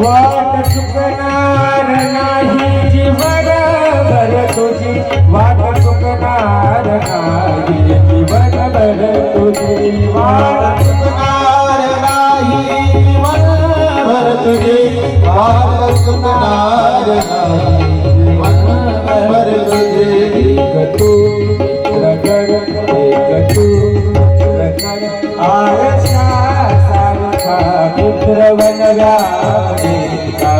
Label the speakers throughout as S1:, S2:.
S1: वाट चुकणार नाही जीवन भर तुझी. वाट चुकणार नाही जीवन भर तुझी. वाट
S2: चुकणार नाही तुझी. वाट चुकणार नाही तुझी.
S1: तू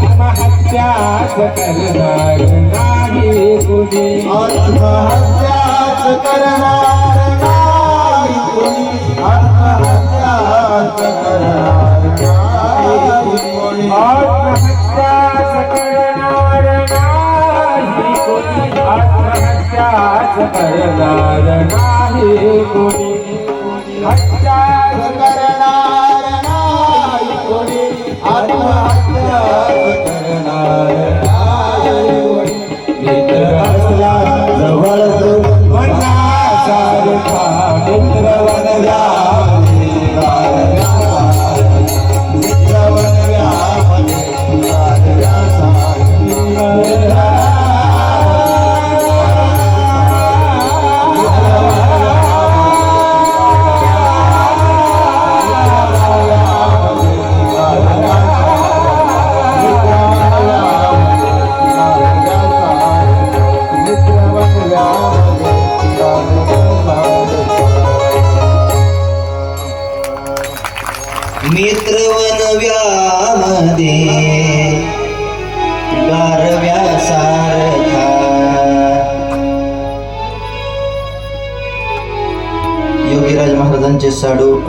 S1: आत्महत्याच करणार नाही कुणी. आत्महत्या करणार नाही कुणी
S2: आत्महत्याच करणार नाही कोणी. आत्महत्याच करणार नाही कोणी
S1: आत्महत्याच करणार नाही कुणी आत्महत्याच करणार मनासारखा मित्र
S2: वनव्यामध्ये गारव्यासारखा
S3: गारव्यासारखा. योगीराज महाराजांचे साडू